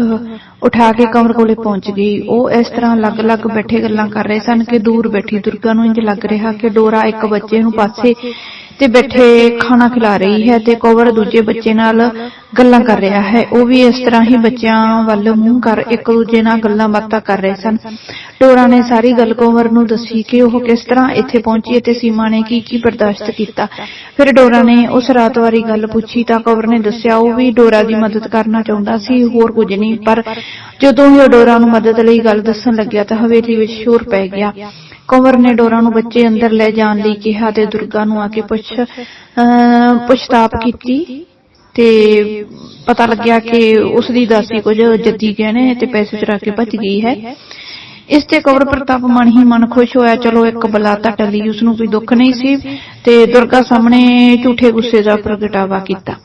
ਉਠਾ ਕੇ ਕਮਰ ਕੋਲੇ ਪਹੁੰਚ ਗਈ। ਉਹ ਇਸ ਤਰ੍ਹਾਂ ਅਲੱਗ-ਅਲੱਗ ਬੈਠੇ ਗੱਲਾਂ ਕਰ ਰਹੇ ਸਨ ਕਿ ਦੂਰ ਬੈਠੀ ਦੁਰਗਾ ਨੂੰ ਇੰਜ ਲੱਗ ਰਿਹਾ ਕਿ ਡੋਰਾ ਇੱਕ ਬੱਚੇ ਨੂੰ ਪਾਸੇ ਤੇ ਬੈਠੇ ਖਾਣਾ ਖਿਲਾ ਰਹੀ ਹੈ ਤੇ ਕੋਵਰ ਦੂਜੇ ਬੱਚੇ ਨਾਲ ਗੱਲਾਂ ਕਰ ਰਿਹਾ ਹੈ। ਉਹ ਵੀ ਇਸ ਤਰ੍ਹਾਂ ਹੀ ਬੱਚਿਆਂ ਵੱਲ ਮੂੰਹ ਕਰ ਇੱਕ ਦੂਜੇ ਨਾਲ ਗੱਲਾਂ ਬਾਤਾਂ ਕਰ ਰਹੇ ਸਨ। ਡੋਰਾ ਨੇ ਸਾਰੀ ਗੱਲ ਕਵਰ ਨੂੰ ਦੱਸੀ ਕਿ ਉਹ ਕਿਸ ਤਰ੍ਹਾਂ ਇੱਥੇ ਪਹੁੰਚੀ ਅਤੇ ਸੀਮਾ ਨੇ ਕੀ ਕੀ ਬਰਦਾਸ਼ਤ ਕੀਤਾ। ਫਿਰ ਡੋਰਾ ਨੇ ਉਸ ਰਾਤ ਵਾਰੀ ਗੱਲ ਪੁੱਛੀ ਤਾਂ ਕਵਰ ਨੇ ਦੱਸਿਆ, ਉਹ ਵੀ ਡੋਰਾ ਦੀ ਮਦਦ ਕਰਨਾ ਚਾਹੁੰਦਾ ਸੀ, ਹੋਰ ਕੁਝ ਨਹੀਂ। ਪਰ ਜਦੋਂ ਹੀ ਉਹ ਡੋਰਾ ਨੂੰ ਮਦਦ ਲਈ ਗੱਲ ਦੱਸਣ ਲੱਗਿਆ ਤਾਂ ਹਵੇਲੀ ਵਿੱਚ ਸ਼ੋਰ ਪੈ ਗਿਆ। ਕੰਵਰ ਨੇ ਡੋਰਾ ਨੂੰ ਬੱਚੇ ਅੰਦਰ ਲੈ ਜਾਣ ਲਈ ਕਿਹਾ ਤੇ ਦੁਰਗਾ ਨੂੰ ਆ ਕੇ ਪੁੱਛ, ਅਹ ਕੀਤੀ ਤੇ ਪਤਾ ਲੱਗਿਆ ਕਿ ਉਸ ਦੀ ਦਾਸੀ ਕੁਝ ਜੱਦੀ ਗਹਿਣੇ ਤੇ ਪੈਸੇ ਚੁਰਾ ਕੇ ਭੱਜ ਗਈ ਹੈ। ਇਸ ਤੇ ਕਵਰ ਪ੍ਰਤਾਪ ਮਨ ਹੀ ਮਨ ਖੁਸ਼ ਹੋਇਆ, ਚਲੋ ਇੱਕ ਬਲਾ ਤਾਂ ਟਲੀ ਉਸ ਨੂੰ ਕੋਈ ਦੁੱਖ ਨਹੀਂ ਸੀ ਤੇ ਦੁਰਗਾ ਸਾਹਮਣੇ ਝੂਠੇ ਗੁੱਸੇ ਦਾ ਪ੍ਰਗਟਾਵਾ ਕੀਤਾ।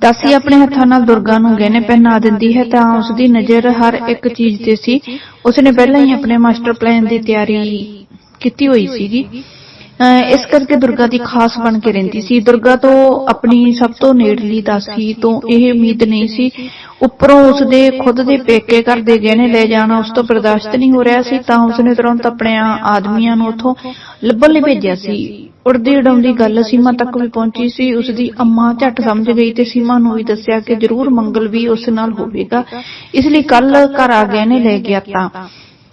ਦਾਸੀ ਆਪਣੇ ਹੱਥਾਂ ਨਾਲ ਦੁਰਗਾ ਨੂੰ ਗਹਿਣੇ ਪਹਿਨਾ ਦਿੰਦੀ ਹੈ ਤਾਂ ਉਸ ਦੀ ਨਜ਼ਰ ਹਰ ਇੱਕ ਚੀਜ਼ ਤੇ ਸੀ। ਉਸਨੇ ਪਹਿਲਾਂ ਹੀ ਆਪਣੇ ਮਾਸਟਰ ਪਲਾਨ ਦੀ ਤਿਆਰੀ ਕੀਤੀ ਹੋਈ ਸੀਗੀ। ਇਸ ਕਰਕੇ ਦੁਰਗਾ ਦੀ ਖਾਸ ਬਣ ਕੇ ਰਹਿੰਦੀ ਸੀ। ਦੁਰਗਾ ਤੋਂ ਆਪਣੀ ਸਭ ਤੋਂ ਨੇੜਲੀ ਦਾਸੀ ਤੋਂ ਇਹ ਉਮੀਦ ਨਹੀਂ ਸੀ। ਉੱਪਰੋਂ ਉਸਦੇ ਖੁਦ ਦੇ ਪੇਕੇ ਘਰ ਦੇ ਗਹਿਣੇ ਲੈ ਜਾਣਾ ਉਸ ਤੋਂ ਬਰਦਾਸ਼ਤ ਨਹੀਂ ਹੋ ਰਿਹਾ ਸੀ ਤਾਂ ਉਸਨੇ ਤੁਰੰਤ ਆਪਣੇ ਆਦਮੀਆਂ ਨੂੰ ਉੱਥੋਂ ਲੱਭਣ ਲਈ ਭੇਜਿਆ ਸੀ। ਉੜਦੀ ਉਡਾਉਂਦੀ ਗੱਲ ਸੀਮਾ ਤੱਕ ਵੀ ਪਹੁੰਚੀ ਸੀ। ਉਸਦੀ ਅੰਮਾ ਝੱਟ ਸਮਝ ਗਈ ਤੇ ਸੀਮਾ ਨੂੰ ਵੀ ਦੱਸਿਆ ਕਿ ਜ਼ਰੂਰ ਮੰਗਲ ਵੀ ਉਸ ਨਾਲ ਹੋਵੇਗਾ। ਇਸ ਲਈ ਕੱਲ ਘਰ ਆ ਗਏ ਨੇ ਲੈ ਗਿਆ ਤਾਂ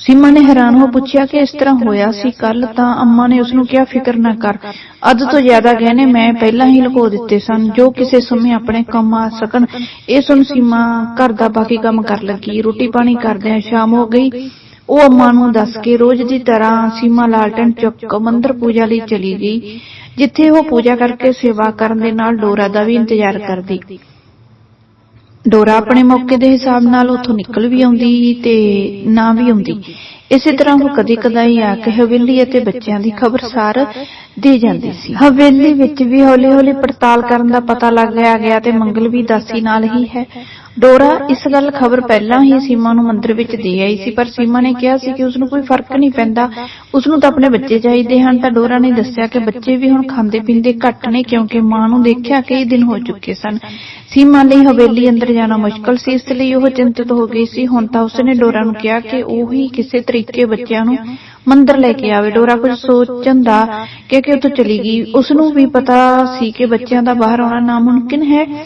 ਸੀਮਾ ਨੇ ਹੈਰਾਨ ਹੋ ਪੁੱਛਿਆ ਕਿ ਇਸ ਤਰ੍ਹਾਂ ਹੋਇਆ ਸੀ ਕੱਲ ਤਾਂ ਅੰਮਾ ਨੇ ਉਸ ਨੂੰ ਕਿਹਾ, ਫਿਕਰ ਨਾ ਕਰ। ਅੱਜ ਤੋਂ ਜ਼ਿਆਦਾ ਗਹਿਣੇ ਮੈਂ ਪਹਿਲਾਂ ਹੀ ਲੁਕੋ ਦਿੱਤੇ ਸਨ। ਜੋ ਕਿਸੇ ਸਮੇਂ ਆਪਣੇ ਕੰਮ ਆ ਸਕਣ। ਇਹ ਸੁਣ ਸੀਮਾ ਘਰ ਦਾ ਬਾਕੀ ਕੰਮ ਕਰ ਲੱਗੀ। ਰੋਟੀ ਪਾਣੀ ਕਰਦਿਆਂ ਸ਼ਾਮ ਹੋ ਗਈ। ਉਹ ਅੰਮਾ ਨੂੰ ਦੱਸ ਕੇ ਰੋਜ਼ ਦੀ ਤਰ੍ਹਾਂ ਸੀਮਾ ਲਾਲਟਨ ਚੁੱਕ ਮੰਦਰ ਪੂਜਾ ਲਈ ਚਲੀ ਗਈ, ਜਿੱਥੇ ਉਹ ਪੂਜਾ ਕਰਕੇ ਸੇਵਾ ਕਰਨ ਦੇ ਨਾਲ ਡੋਰਾ ਦਾ ਵੀ ਇੰਤਜ਼ਾਰ ਕਰਦੀ। ਡੋਰਾ ਆਪਣੇ ਮੌਕੇ ਦੇ ਹਿਸਾਬ ਨਾਲ ਉੱਥੋਂ ਨਿਕਲ ਵੀ ਆਉਂਦੀ ਤੇ ਨਾ ਵੀ ਆਉਂਦੀ। ਇਸੇ ਤਰ੍ਹਾਂ ਉਹ ਕਦੇ ਕਦਾਈ ਆ ਕੇ ਹਵੇਲੀ ਅਤੇ ਬੱਚਿਆਂ ਦੀ ਖਬਰਸਾਰ ਦੇ ਜਾਂਦੀ ਸੀ। ਹਵੇਲੀ ਵਿੱਚ ਵੀ ਹੌਲੀ-ਹੌਲੀ ਪੜਤਾਲ ਕਰਨ ਦਾ ਪਤਾ ਲੱਗਿਆ ਗਿਆ ਗਿਆ ਤੇ ਮੰਗਲ ਵੀ ਦਾਸੀ ਨਾਲ ਹੀ ਹੈ। ਡੋਰਾ ਇਸ ਗੱਲ ਖਬਰ ਪਹਿਲਾਂ ਹੀ ਸੀਮਾ ਨੂੰ ਮੰਦਰ ਵਿੱਚ ਦੇ ਆਈ ਸੀ, ਪਰ ਸੀਮਾ ਨੇ ਕਿਹਾ ਸੀ ਕਿ ਉਸ ਨੂੰ ਕੋਈ ਫ਼ਰਕ ਨਹੀਂ ਪੈਂਦਾ। ਉਸ ਨੂੰ ਤਾਂ ਆਪਣੇ ਬੱਚੇ ਚਾਹੀਦੇ ਹਨ, ਤਾਂ ਡੋਰਾ ਨੇ ਦੱਸਿਆ ਕਿ ਬੱਚੇ ਵੀ ਹੁਣ ਖਾਂਦੇ ਪੀਂਦੇ ਘੱਟ ਨੇ ਕਿਉਂਕਿ ਮਾਂ ਨੂੰ ਦੇਖਿਆ ਕਈ ਦਿਨ ਹੋ ਚੁੱਕੇ ਸਨ। ਸੀਮਾ ਲਈ ਹਵੇਲੀ ਅੰਦਰ ਜਾਣਾ ਮੁਸ਼ਕਲ ਸੀ, ਇਸ ਲਈ ਉਹ ਚਿੰਤਤ ਹੋ ਗਈ ਸੀ। ਹੁਣ ਤਾਂ ਉਸਨੇ ਡੋਰਾ ਨੂੰ ਕਿਹਾ ਕਿ ਉਹ ਹੀ ਕਿਸੇ ਤਰੀਕੇ ਬੱਚਿਆਂ ਨੂੰ ਮੰਦਰ ਲੈ ਕੇ ਆਵੇ। ਡੋਰਾ ਕੁਝ ਸੋਚਣ ਦਾ ਕਿ ਕਿ ਉੱਥੋਂ ਚਲੀ ਗਈ। ਉਸ ਨੂੰ ਵੀ ਪਤਾ ਸੀ ਕਿ ਬੱਚਿਆਂ ਦਾ ਬਾਹਰ ਆਉਣਾ ਨਾਮੁਮਕਿਨ ਹੈ।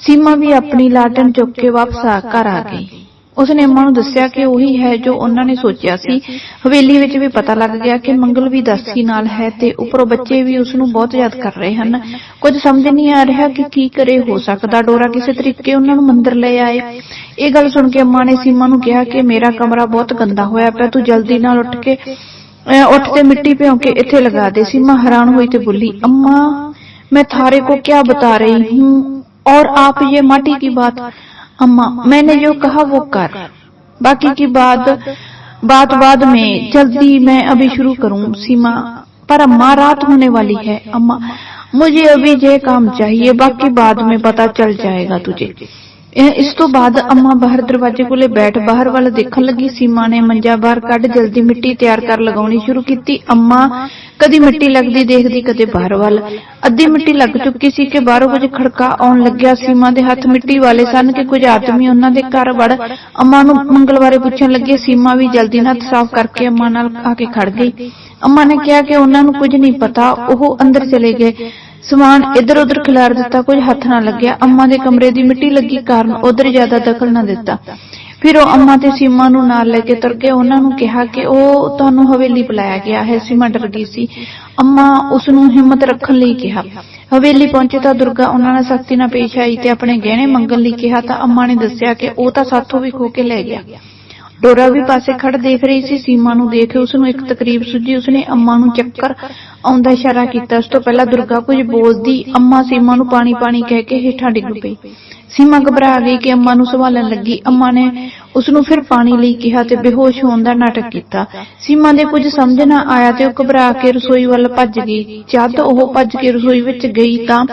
ਸੀਮਾ ਵੀ ਆਪਣੀ ਲਾਟਨ ਚੁੱਕ ਕੇ ਵਾਪਸ ਆ ਘਰ ਆ ਗਈ। ਉਸਨੇ ਅੰਮਾ ਨੂੰ ਦੱਸਿਆ ਕਿ ਉਹੀ ਹੈ ਜੋ ਉਹਨਾਂ ਨੇ ਸੋਚਿਆ ਸੀ ਹਵੇਲੀ ਵਿੱਚ ਵੀ ਪਤਾ ਲੱਗ ਗਿਆ ਕਿ ਮੰਗਲ ਵੀ ਦਾਸੀ ਨਾਲ ਹੈ ਤੇ ਉੱਪਰੋਂ ਬੱਚੇ ਵੀ ਉਸ ਨੂੰ ਬਹੁਤ ਯਾਦ ਕਰ ਰਹੇ ਹਨ ਕੁਝ ਸਮਝ ਨਹੀਂ ਆ ਰਿਹਾ ਕਿ ਕੀ ਕਰੇ ਹੋ ਸਕਦਾ ਡੋਰਾ ਕਿਸੇ ਤਰੀਕੇ ਉਹਨਾਂ ਨੂੰ ਮੰਦਰ ਲੈ ਆਏ ਇਹ ਗੱਲ ਸੁਣ ਕੇ ਅੰਮਾ ਨੇ ਸੀਮਾ ਨੂੰ ਕਿਹਾ ਕਿ ਮੇਰਾ ਕਮਰਾ ਬਹੁਤ ਗੰਦਾ ਹੋਇਆ ਪਿਆ ਤੂੰ ਜਲਦੀ ਨਾਲ ਉੱਠ ਕੇ ਅਹ ਉੱਠ ਤੇ ਮਿੱਟੀ ਭਿਉਂ ਕੇ ਇੱਥੇ ਲਗਾ ਦੇ ਸੀਮਾ ਹੈਰਾਨ ਹੋਈ ਤੇ ਬੋਲੀ ਅੰਮਾ मैं थारे को क्या बता रही हूँ और आप ये माटी की बात اما، میں نے جو کہا وہ کر۔ باقی کی بات بات بعد میں، جلدی میں ابھی شروع کروں، سیما۔ پر اماں رات ہونے والی ہے۔ اماں مجھے ابھی یہ کام چاہیے، باقی بعد میں پتا چل جائے گا تجھے۔ ਇਸ ਤੋਂ ਬਾਅਦ ਅੰਮਾ ਬਾਹਰ ਦਰਵਾਜ਼ੇ ਕੋਲੇ ਬੈਠ ਬਾਹਰ ਵੱਲ ਦੇਖਣ ਲੱਗੀ। ਸੀਮਾ ਨੇ ਮੰਜਾ ਬਾਹਰ ਕੱਢ ਜਲਦੀ ਮਿੱਟੀ ਤਿਆਰ ਕਰ ਲਗਾਉਣੀ ਸ਼ੁਰੂ ਕੀਤੀ। ਅੰਮਾ ਕਦੀ ਮਿੱਟੀ ਲੱਗਦੀ ਦੇਖਦੀ, ਕਦੇ ਬਾਹਰ ਵੱਲ। ਅੱਧੀ ਮਿੱਟੀ ਲੱਗ ਚੁੱਕੀ ਸੀ ਕਿ ਬਾਹਰੋਂ ਕੁਝ ਖੜਕਾ ਆਉਣ ਲੱਗਿਆ। ਸੀਮਾ ਦੇ ਹੱਥ ਮਿੱਟੀ ਵਾਲੇ ਸਨ ਕਿ ਕੁਝ ਆਦਮੀ ਉਹਨਾਂ ਦੇ ਘਰ ਵੜ ਅੰਮਾ ਨੂੰ ਮੰਗਲਵਾਰੇ ਪੁੱਛਣ ਲੱਗੇ। ਸੀਮਾ ਵੀ ਜਲਦੀ ਨਾਲ ਹੱਥ ਸਾਫ਼ ਕਰਕੇ ਅੰਮਾ ਨਾਲ ਆ ਕੇ ਖੜ ਗਈ। ਅੰਮਾ ਨੇ ਕਿਹਾ ਕਿ ਉਹਨਾਂ ਨੂੰ ਕੁਝ ਨਹੀਂ ਪਤਾ, ਉਹ ਅੰਦਰ ਚਲੇ ਗਏ। ਸਮਾਨ ਇੱਧਰ ਉੱਧਰ ਖਿਲਾਰ ਦਿੱਤਾ, ਕੁਝ ਹੱਥ ਨਾ ਲੱਗਿਆ। ਅੰਮਾ ਦੇ ਕਮਰੇ ਦੀ ਮਿੱਟੀ ਲੱਗੀ ਕਾਰਨ ਉਧਰ ਜ਼ਿਆਦਾ ਦਖਲ ਨਾ ਦਿੱਤਾ। ਫਿਰ ਉਹ ਅੰਮਾ ਤੇ ਸੀਮਾ ਨੂੰ ਨਾਲ ਲੈ ਕੇ ਤੁਰ ਕੇ ਉਹਨਾਂ ਨੂੰ ਕਿਹਾ ਕਿ ਉਹ ਤੁਹਾਨੂੰ ਹਵੇਲੀ ਬੁਲਾਇਆ ਗਿਆ ਹੈ। ਸੀਮਾ ਡਰ ਗਈ ਸੀ। ਅੰਮਾ ਉਸ ਨੂੰ ਹਿੰਮਤ ਰੱਖਣ ਲਈ ਕਿਹਾ। ਹਵੇਲੀ ਪਹੁੰਚੇ ਤਾਂ ਦੁਰਗਾ ਉਹਨਾਂ ਨਾਲ ਸਖਤੀ ਨਾਲ ਪੇਸ਼ ਆਈ ਤੇ ਆਪਣੇ ਗਹਿਣੇ ਮੰਗਣ ਲਈ ਕਿਹਾ ਤਾਂ ਅੰਮਾ ਨੇ ਦੱਸਿਆ ਕਿ ਉਹ ਤਾਂ ਸਾਥੋਂ ਵੀ ਖੋ ਕੇ ਲੈ ਗਿਆ। ਡੋਰਾ ਵੀ ਪਾਸੇ ਖੜ ਦੇਖ ਰਹੀ ਸੀ, ਸੀਮਾ ਨੂੰ ਦੇਖ ਉਸ ਨੂੰ ਇੱਕ ਤਕਰੀਬ ਸੁਝੀ ਉਸਨੇ ਅੰਮਾ ਨੂੰ ਚੱਕਰ ਆਉਂਦਾ ਇਸ਼ਾਰਾ ਕੀਤਾ। ਉਸ ਤੋਂ ਪਹਿਲਾਂ ਦੁਰਗਾ ਕੁਝ ਬੋਲਦੀ, ਅੰਮਾ ਸੀਮਾ ਨੂੰ ਪਾਣੀ ਪਾਣੀ ਕਹਿ ਕੇ ਹੇਠਾਂ ਡਿੱਗ ਪਈ। ਸੀਮਾ ਘਬਰਾ ਗਈ ਕਿ ਅੰਮਾ ਨੂੰ ਸੰਭਾਲਣ ਲੱਗੀ। ਅੰਮਾ ਨੇ ਉਸ ਨੂੰ ਫਿਰ ਪਾਣੀ ਲਈ ਕਿਹਾ ਤੇ ਬੇਹੋਸ਼ ਹੋਣ ਦਾ ਨਾਟਕ ਕੀਤਾ। ਸੀਮਾ ਦੇ ਕੁਝ ਸਮਝ ਨਾ ਆਇਆ ਤੇ ਉਹ ਘਬਰਾ ਕੇ ਰਸੋਈ ਵੱਲ ਭੱਜ ਗਈ। ਜਦ ਉਹ ਭੱਜ ਕੇ ਰਸੋਈ ਵਿੱਚ ਗਈ ਤਾਂ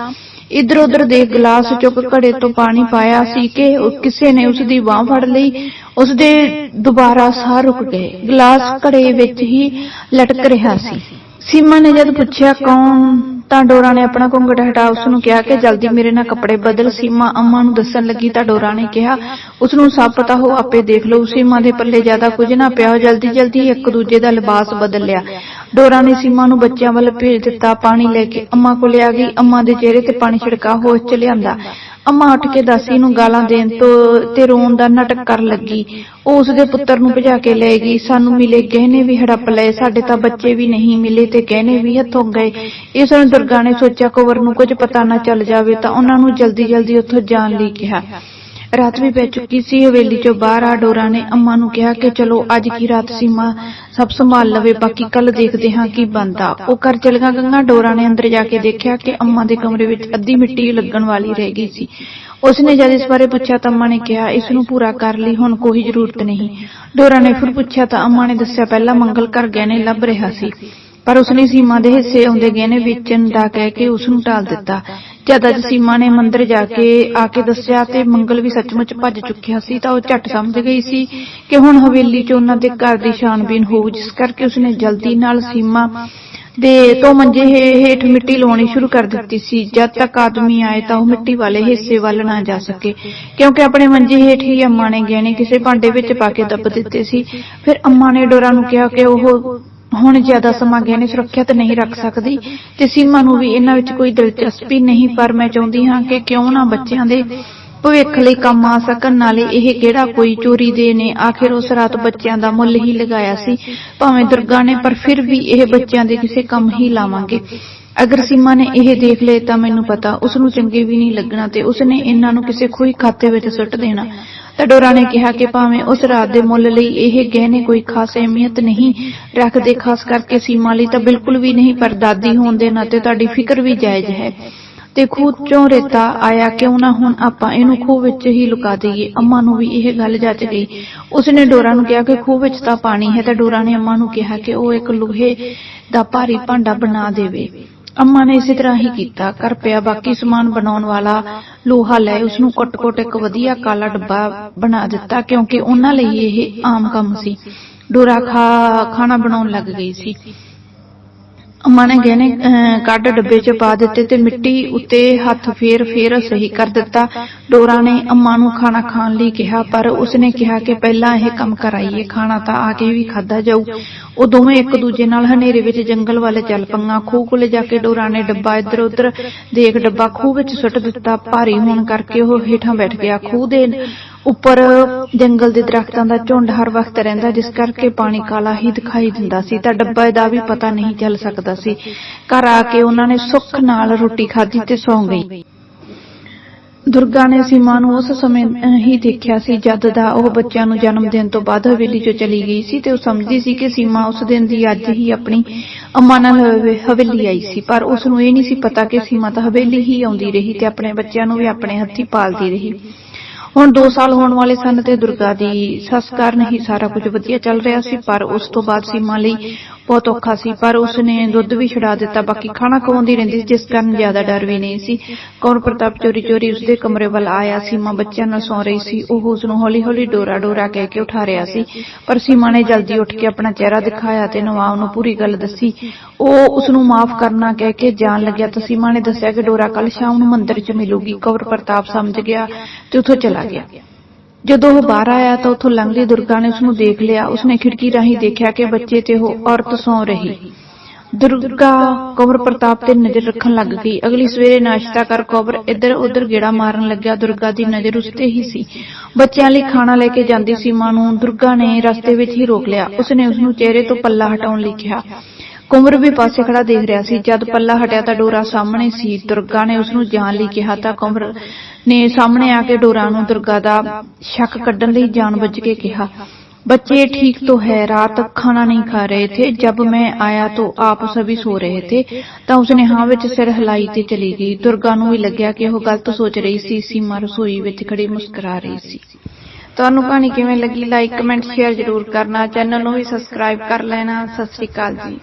ਇਧਰ ਉਧਰ ਦੇ ਗਲਾਸ ਚੁੱਕ ਘੜੇ ਤੋਂ ਪਾਣੀ ਪਾਇਆ ਸੀ ਕਿ ਕਿਸੇ ਨੇ ਉਸ ਦੀ ਬਾਹ ਫੜ ਲਈ। ਉਸ ਦੇ ਦੁਬਾਰਾ ਸਾਹ ਰੁਕ ਗਏ। ਗਲਾਸ ਘੜੇ ਵਿੱਚ ਹੀ ਲਟਕ ਰਿਹਾ ਸੀ। ਸੀਮਾ ਨੇ ਜਦ ਪੁੱਛਿਆ, ਕੌਣ? ਤਾਂ ਡੋਰਾ ਨੇ ਆਪਣਾ ਘੁੰਗਟ ਹਟਾ ਉਸ ਨੂੰ ਕਿਹਾ ਕਿ ਜਲਦੀ ਮੇਰੇ ਨਾਲ ਕੱਪੜੇ ਬਦਲ। ਸੀਮਾ ਅੰਮਾ ਨੂੰ ਦੱਸਣ ਲੱਗੀ ਤਾਂ ਡੋਰਾ ਨੇ ਕਿਹਾ ਉਸ ਨੂੰ ਸਭ ਪਤਾ ਹੋ, ਆਪੇ ਦੇਖ ਲਓ। ਸੀਮਾ ਦੇ ਪੱਲੇ ਜ਼ਿਆਦਾ ਕੁਝ ਨਾ ਪਿਆ। ਜਲਦੀ ਜਲਦੀ ਇੱਕ ਦੂਜੇ ਦਾ ਲਿਬਾਸ ਬਦਲ ਲਿਆ। ਡੋਰਾ ਨੇ ਸੀਮਾ ਨੂੰ ਬੱਚਿਆਂ ਵੱਲ ਭੇਜ ਦਿੱਤਾ, ਪਾਣੀ ਲੈ ਕੇ ਅੰਮਾ ਕੋਲ ਆ ਗਈ, ਅੰਮਾ ਦੇ ਚਿਹਰੇ ਤੇ ਪਾਣੀ ਛਿੜਕਾ ਹੋਸ਼ ਚ ਲਿਆਂਦਾ। ਅੰਮਾ ਉੱਠ ਕੇ ਦਾਸੀ ਨੂੰ ਗਾਲਾਂ ਦੇਣ ਤੋਂ ਤੇ ਰੋਣ ਦਾ ਨਾਟਕ ਕਰਨ ਲੱਗੀ। ਉਹ ਉਸਦੇ ਪੁੱਤਰ ਨੂੰ ਭਜਾ ਕੇ ਲੈ ਗਈ। ਸਾਨੂੰ ਮਿਲੇ ਗਹਿਣੇ ਵੀ ਹੜੱਪ ਲਏ, ਸਾਡੇ ਤਾਂ ਬੱਚੇ ਵੀ ਨਹੀਂ ਮਿਲੇ ਤੇ ਗਹਿਣੇ ਵੀ ਹੱਥੋਂ ਗਏ। ਇਸ ਨੂੰ ਦੁਰਗਾ ਨੇ ਸੋਚਿਆ, ਕੋਵਰ ਨੂੰ ਕੁਝ ਪਤਾ ਨਾ ਚੱਲ ਜਾਵੇ ਤਾਂ ਉਹਨਾਂ ਨੂੰ ਜਲਦੀ ਜਲਦੀ ਉੱਥੋਂ ਜਾਣ ਲਈ ਕਿਹਾ। ਰਾਤ ਵੀ ਪੈ ਚੁੱਕੀ ਸੀ, ਹਵੇਲੀ ਚੋਂ ਬਾਹਰ ਆ ਡੋਰਾ ਨੇ ਅੰਮਾ ਨੂੰ ਕਿਹਾ ਕਿ ਚਲੋ ਅੱਜ ਕੀ ਰਾਤ ਸੀਮਾ ਸਭ ਸੰਭਾਲ ਲਵੇ, ਬਾਕੀ ਕੱਲ ਦੇਖਦੇ ਹਾਂ ਕੀ ਬਣਦਾ। ਉਹ ਘਰ ਚਲ ਗਿਆ, ਗੰਗਾ ਡੋਰਾ ਨੇ ਅੰਦਰ ਜਾ ਕੇ ਦੇਖਿਆ ਕਿ ਅੰਮਾ ਦੇ ਕਮਰੇ ਵਿੱਚ ਅੱਧੀ ਮਿੱਟੀ ਲੱਗਣ ਵਾਲੀ ਰਹਿ ਗਈ ਸੀ। ਉਸਨੇ ਜਦ ਇਸ ਬਾਰੇ ਪੁੱਛਿਆ ਤਾਂ ਅੰਮਾ ਨੇ ਕਿਹਾ, ਇਸ ਨੂੰ ਪੂਰਾ ਕਰ ਲਈ, ਹੁਣ ਕੋਈ ਜ਼ਰੂਰਤ ਨਹੀਂ। ਡੋਰਾ ਨੇ ਫਿਰ ਪੁੱਛਿਆ ਤਾਂ ਅੰਮਾ ਨੇ ਦੱਸਿਆ, ਪਹਿਲਾਂ ਮੰਗਲ ਘਰ ਗਹਿਣੇ ਲੱਭ ਰਿਹਾ ਸੀ, ਪਰ ਉਸਨੇ ਸੀਮਾ ਦੇ ਹਿੱਸੇ ਆਉਂਦੇ ਗਹਿਣੇ ਵੇਚਣ ਦਾ ਕਹਿ ਕੇ ਉਸ ਨੂੰ ਟਾਲ ਦਿੱਤਾ। ਜਦ ਅੱਜ ਸੀਮਾ ਨੇ ਮੰਦਰ ਜਾ ਕੇ ਆ ਕੇ ਦੱਸਿਆ ਤੇ ਮੰਗਲ ਵੀ ਸੱਚਮੁੱਚ ਭੱਜ ਚੁੱਕਿਆ ਸੀ ਤਾਂ ਉਹ ਝੱਟ ਸਮਝ ਗਈ ਸੀ ਕਿ ਹੁਣ ਹਵੇਲੀ 'ਚ ਉਹਨਾਂ ਦੇ ਘਰ ਦੀ ਛਾਣਬੀਨ ਹੋਊ, ਜਿਸ ਕਰਕੇ ਉਸਨੇ ਜਲਦੀ ਨਾਲ ਸੀਮਾ ਦੇ ਤੋਂ ਮੰਜੇ ਹੇਠ ਮਿੱਟੀ ਲਾਉਣੀ ਸ਼ੁਰੂ ਕਰ ਦਿੱਤੀ ਸੀ। ਜਦ ਤੱਕ ਆਦਮੀ ਆਏ ਤਾਂ ਉਹ ਮਿੱਟੀ ਵਾਲੇ ਹਿੱਸੇ ਵੱਲ ਨਾ ਜਾ ਸਕੇ, ਕਿਉਂਕਿ ਆਪਣੇ ਮੰਜੇ ਹੇਠ ਹੀ ਅੰਮਾ ਨੇ ਗਹਿਣੇ ਕਿਸੇ ਭਾਂਡੇ ਵਿੱਚ ਪਾ ਕੇ ਦੱਬ ਦਿੱਤੇ ਸੀ। ਫਿਰ ਅੰਮਾ ਨੇ ਡੋਰਾ ਨੂੰ ਕਿਹਾ ਕਿ ਉਹ ਹੁਣ ਜ਼ਿਆਦਾ ਸਮਾਂ ਗਹਿਣੇ ਸੁਰੱਖਿਅਤ ਨਹੀਂ ਰੱਖ ਸਕਦੀ ਤੇ ਸੀਮਾ ਨੂੰ ਵੀ ਇਹਨਾਂ ਵਿੱਚ ਕੋਈ ਦਿਲਚਸਪੀ ਨਹੀਂ, ਪਰ ਮੈਂ ਚਾਹੁੰਦੀ ਹਾਂ ਕਿ ਕਿਉਂ ਨਾ ਬੱਚਿਆਂ ਦੇ ਭਵਿੱਖ ਲਈ ਕੰਮ ਆ ਸਕਣ। ਨਾਲੇ ਇਹ ਕਿਹੜਾ ਕੋਈ ਚੋਰੀ ਦੇ ਨੇ? ਆਖਿਰ ਉਸ ਰਾਤ ਬੱਚਿਆਂ ਦਾ ਮੁੱਲ ਹੀ ਲਗਾਇਆ ਸੀ, ਭਾਵੇਂ ਦੁਰਗਾ ਨੇ, ਪਰ ਫਿਰ ਵੀ ਇਹ ਬੱਚਿਆਂ ਦੇ ਕਿਸੇ ਕੰਮ ਹੀ ਲਾਵਾਂਗੇ। ਅਗਰ ਸੀਮਾ ਨੇ ਇਹ ਦੇਖ ਲਏ ਤਾਂ ਮੈਨੂੰ ਪਤਾ ਉਸ ਨੂੰ ਚੰਗੇ ਵੀ ਨਹੀਂ ਲੱਗਣਾ ਤੇ ਉਸ ਨੇ ਇਹਨਾਂ ਨੂੰ ਕਿਸੇ ਖੋਈ ਖਾਤੇ ਵਿੱਚ ਸੁੱਟ ਦੇਣਾ। ਤਾਂ ਡੋਰਾ ਨੇ ਕਿਹਾ ਕਿ ਭਾਵੇਂ ਉਸ ਰਾਤ ਦੇ ਮੁੱਲ ਲਈ ਇਹ ਗਹਿਣੇ ਕੋਈ ਖਾਸ ਅਹਿਮੀਅਤ ਨਹੀਂ ਰੱਖਦੇ, ਖਾਸ ਕਰਕੇ ਸੀਮਾ ਲਈ ਤਾਂ ਬਿਲਕੁਲ ਵੀ ਨਹੀਂ, ਪਰ ਦਾਦੀ ਹੋਣ ਦੇ ਨਾਤੇ ਤੁਹਾਡੀ ਫਿਕਰ ਵੀ ਜਾਇਜ਼ ਹੈ। ਤੇ ਖੂਹ ਚੋਂ ਰੇਤਾ ਆਇਆ, ਕਿਉਂ ਨਾ ਹੁਣ ਆਪਾਂ ਇਹਨੂੰ ਖੂਹ ਵਿੱਚ ਹੀ ਲੁਕਾ ਦਈਏ? ਅੰਮਾ ਨੂੰ ਵੀ ਇਹ ਗੱਲ ਜੱਚ ਗਈ। ਉਸਨੇ ਡੋਰਾ ਨੂੰ ਕਿਹਾ ਕਿ ਖੂਹ ਵਿੱਚ ਤਾਂ ਪਾਣੀ ਹੈ, ਤਾਂ ਡੋਰਾ ਨੇ ਅੰਮਾ ਨੂੰ ਕਿਹਾ ਕਿ ਉਹ ਇੱਕ ਲੋਹੇ ਦਾ ਭਾਰੀ ਭਾਂਡਾ ਬਣਾ ਦੇਵੇ। ਅੰਮਾ ਨੇ ਇਸੇ ਤਰ੍ਹਾਂ ਹੀ ਕੀਤਾ। ਕਰ ਪਿਆ ਬਾਕੀ ਸਮਾਨ ਬਣਾਉਣ ਵਾਲਾ ਲੋਹਾ ਲੈ ਉਸ ਨੂੰ ਕੁੱਟ-ਕੁੱਟ ਇੱਕ ਵਧੀਆ ਕਾਲਾ ਡੱਬਾ ਬਣਾ ਦਿੱਤਾ ਕਿਉਂਕਿ ਉਹਨਾਂ ਲਈ ਇਹ ਆਮ ਕੰਮ ਸੀ। ਡੋਰਾ ਖਾ ਖਾਣਾ ਬਣਾਉਣ ਲੱਗ ਗਈ ਸੀ। ਅੰਮਾ ਨੇ ਗਹਿਣੇ ਕੱਢ ਡੱਬੇ 'ਚ ਪਾ ਦਿੱਤੇ ਤੇ ਮਿੱਟੀ ਉੱਤੇ ਹੱਥ ਫੇਰ ਫੇਰ ਸਹੀ ਕਰ ਦਿੱਤਾ। ਡੋਰਾ ਨੇ ਅੰਮਾ ਨੂੰ ਖਾਣਾ ਖਾਣ ਲਈ ਕਿਹਾ, ਪਰ ਉਸਨੇ ਕਿਹਾ ਕਿ ਪਹਿਲਾਂ ਇਹ ਕੰਮ ਕਰਾਈਏ, ਖਾਣਾ ਤਾਂ ਆ ਕੇ ਵੀ ਖਾਦਾ ਜਾਊ। ਉਹ ਦੋਵੇਂ ਇੱਕ ਦੂਜੇ ਨਾਲ ਹਨੇਰੇ ਵਿੱਚ ਜੰਗਲ ਵੱਲ ਚੱਲ ਪੰਗਾ ਖੂਹ ਕੋਲੇ ਜਾ ਕੇ ਡੋਰਾ ਨੇ ਡੱਬਾ ਇੱਧਰ ਉੱਧਰ ਦੇਖ ਡੱਬਾ ਖੂਹ ਵਿੱਚ ਸੁੱਟ ਦਿੱਤਾ। ਭਾਰੀ ਹੋਣ ਕਰਕੇ ਉਹ ਹੇਠਾਂ ਬੈਠ ਗਿਆ। ਖੂਹ ਦੇ ਉੱਪਰ ਜੰਗਲ ਦੇ ਦਰਖਤਾਂ ਦਾ ਝੁੰਡ ਹਰ ਵਕਤ ਰਹਿੰਦਾ, ਜਿਸ ਕਰਕੇ ਪਾਣੀ ਕਾਲਾ ਹੀ ਦਿਖਾਈ ਦਿੰਦਾ ਸੀ। ਤਾਂ ਡੱਬਾ ਦਾ ਵੀ ਪਤਾ ਨਹੀਂ ਚੱਲ ਸਕਦਾ ਸੀ। ਘਰ ਆ ਕੇ ਉਹਨਾਂ ਨੇ ਸੁੱਖ ਨਾਲ ਰੋਟੀ ਖਾਧੀ ਤੇ ਸੌਂ ਗਈ। ਦੁਰਗਾ ਨੇ ਸੀਮਾ ਨੂੰ ਉਸ ਸਮੇਂ ਹੀ ਦੇਖਿਆ ਸੀ, ਜਦ ਦਾ ਉਹ ਬੱਚਿਆਂ ਨੂੰ ਜਨਮ ਦੇਣ ਤੋਂ ਬਾਅਦ ਹਵੇਲੀ 'ਚੋਂ ਚਲੀ ਗਈ ਸੀ ਤੇ ਉਹ ਸਮਝਦੀ ਸੀ ਕਿ ਸੀਮਾ ਉਸ ਦਿਨ ਦੀ ਅੱਜ ਹੀ ਆਪਣੀ ਅੰਮਾ ਨਾਲ ਹਵੇਲੀ ਆਈ ਸੀ। ਪਰ ਉਸ ਨੂੰ ਇਹ ਨਹੀਂ ਸੀ ਪਤਾ ਕਿ ਸੀਮਾ ਤਾਂ ਹਵੇਲੀ ਹੀ ਆਉਂਦੀ ਰਹੀ ਤੇ ਆਪਣੇ ਬੱਚਿਆਂ ਨੂੰ ਵੀ ਆਪਣੇ ਹੱਥੀਂ ਪਾਲਦੀ ਰਹੀ। ਹੁਣ 2 ਸਾਲ ਹੋਣ ਵਾਲੇ ਸਨ ਤੇ ਦੁਰਗਾ ਦੀ ਸੱਸ ਕਾਰਨ ਹੀ ਸਾਰਾ ਕੁਝ ਵਧੀਆ ਚੱਲ ਰਿਹਾ ਸੀ, ਪਰ ਉਸ ਤੋਂ ਬਾਅਦ ਸੀਮਾ ਲਈ ਬਹੁਤ ਔਖਾ ਸੀ, ਪਰ ਉਸ ਨੇ ਦੁੱਧ ਵੀ ਛੁਡਾ ਦਿੱਤਾ, ਬਾਕੀ ਖਾਣਾ ਖਵਾਉਂਦੀ ਰਹਿੰਦੀ ਸੀ, ਜਿਸ ਕਾਰਨ ਜ਼ਿਆਦਾ ਡਰ ਵੀ ਨਹੀਂ ਸੀ। ਕੌਰ ਪ੍ਰਤਾਪ ਚੋਰੀ ਚੋਰੀ ਉਸਦੇ ਕਮਰੇ ਵੱਲ ਆਇਆ, ਸੀਮਾ ਬੱਚਿਆਂ ਨਾਲ ਸੌਂ ਰਹੀ ਸੀ, ਉਹ ਉਸ ਨੂੰ ਹੌਲੀ ਹੌਲੀ ਡੋਰਾ ਡੋਰਾ ਕਹਿ ਕੇ ਉਠਾ ਰਿਹਾ ਸੀ, ਪਰ ਸੀਮਾ ਨੇ ਜਲਦੀ ਉੱਠ ਕੇ ਆਪਣਾ ਚਿਹਰਾ ਦਿਖਾਇਆ ਤੇ ਨਵਾਬ ਨੂੰ ਪੂਰੀ ਗੱਲ ਦੱਸੀ। ਉਹ ਉਸ ਨੂੰ ਮਾਫ ਕਰਨਾ ਕਹਿ ਕੇ ਜਾਣ ਲੱਗਿਆ ਤਾਂ ਸੀਮਾ ਨੇ ਦੱਸਿਆ ਕਿ ਡੋਰਾ ਕੱਲ ਸ਼ਾਮ ਨੂੰ ਮੰਦਿਰ 'ਚ ਮਿਲੂਗੀ, ਕੌਰ ਪ੍ਰਤਾਪ ਸਮਝ ਗਿਆ ਤੇ ਉੱਥੋਂ ਚਲਾ ਗਿਆ। ਜਦੋਂ ਉਹ ਬਾਹਰ ਆਇਆ ਤਾਂ ਉੱਥੋਂ ਲੰਘਦੀ ਦੁਰਗਾ ਨੇ ਉਸ ਨੂੰ ਦੇਖ ਲਿਆ। ਉਸਨੇ ਖਿੜਕੀ ਰਾਹੀਂ ਦੇਖਿਆ ਕਿ ਬੱਚੇ ਤੇ ਉਹ ਔਰਤ ਸੌਂ ਰਹੀ। ਦੁਰਗਾ ਕੌਰ ਪ੍ਰਤਾਪ ਤੇ ਨਜ਼ਰ ਰੱਖਣ ਲੱਗ ਗਈ। ਅਗਲੀ ਸਵੇਰੇ ਨਾਸ਼ਤਾ ਕਰ ਕੌਰ ਇੱਧਰ ਉੱਧਰ ਗੇੜਾ ਮਾਰਨ ਲੱਗਿਆ। ਦੁਰਗਾ ਦੀ ਨਜ਼ਰ ਉਸ ਤੇ ਹੀ ਸੀ। ਬੱਚਿਆਂ ਲਈ ਖਾਣਾ ਲੈ ਕੇ ਜਾਂਦੀ ਸੀ ਮਾਂ ਨੂੰ। ਦੁਰਗਾ ਨੇ ਰਸਤੇ ਵਿੱਚ ਹੀ ਰੋਕ ਲਿਆ। ਉਸਨੇ ਉਸ ਨੂੰ ਚਿਹਰੇ ਤੋਂ ਪੱਲਾ ਹਟਾਉਣ ਲਈ ਕਿਹਾ। ਕੁਮਰ ਵੀ ਪਾਸੇ ਖੜਾ ਦੇਖ ਰਿਹਾ ਸੀ ਜਦ ਪੱਲਾ ਹਟਿਆ ਤਾਂ ਡੋਰਾ ਸਾਹਮਣੇ ਸੀ ਦੁਰਗਾ ਨੇ ਉਸ ਨੂੰ ਜਾਣ ਲਈ ਕਿਹਾ ਤਾਂ ਕੁਮਰ ਨੇ ਸਾਹਮਣੇ ਆ ਕੇ ਡੋਰਾ ਨੂੰ ਦੁਰਗਾ ਦਾ ਸ਼ੱਕ ਕੱਢਣ ਲਈ ਜਾਣ ਬੁੱਝ ਕੇ ਕਿਹਾ बच्चे ठीक तो है रात तक खाना नहीं खा रहे थे जब मैं आया तो आप सभी सो रहे थे ਤਾਂ ਉਸਨੇ ਹਾਂ ਵਿੱਚ ਸਿਰ ਹਿਲਾਈ ਤੇ ਚਲੀ ਗਈ ਦੁਰਗਾ ਨੂੰ ਵੀ ਲੱਗਿਆ ਕਿ ਉਹ ਗਲਤ ਸੋਚ ਰਹੀ ਸੀ ਸੀਮਾ ਰਸੋਈ ਵਿੱਚ ਖੜੀ ਮੁਸਕਰਾ ਰਹੀ ਸੀ ਤੁਹਾਨੂੰ ਕਹਾਣੀ ਕਿਵੇਂ ਲੱਗੀ ਲਾਈਕ ਕਮੈਂਟ ਸ਼ੇਅਰ ਜ਼ਰੂਰ ਕਰਨਾ ਚੈਨਲ ਨੂੰ ਵੀ ਸਬਸਕ੍ਰਾਈਬ ਕਰ ਲੈਣਾ ਸਤਿ ਸ਼੍ਰੀ ਅਕਾਲ ਜੀ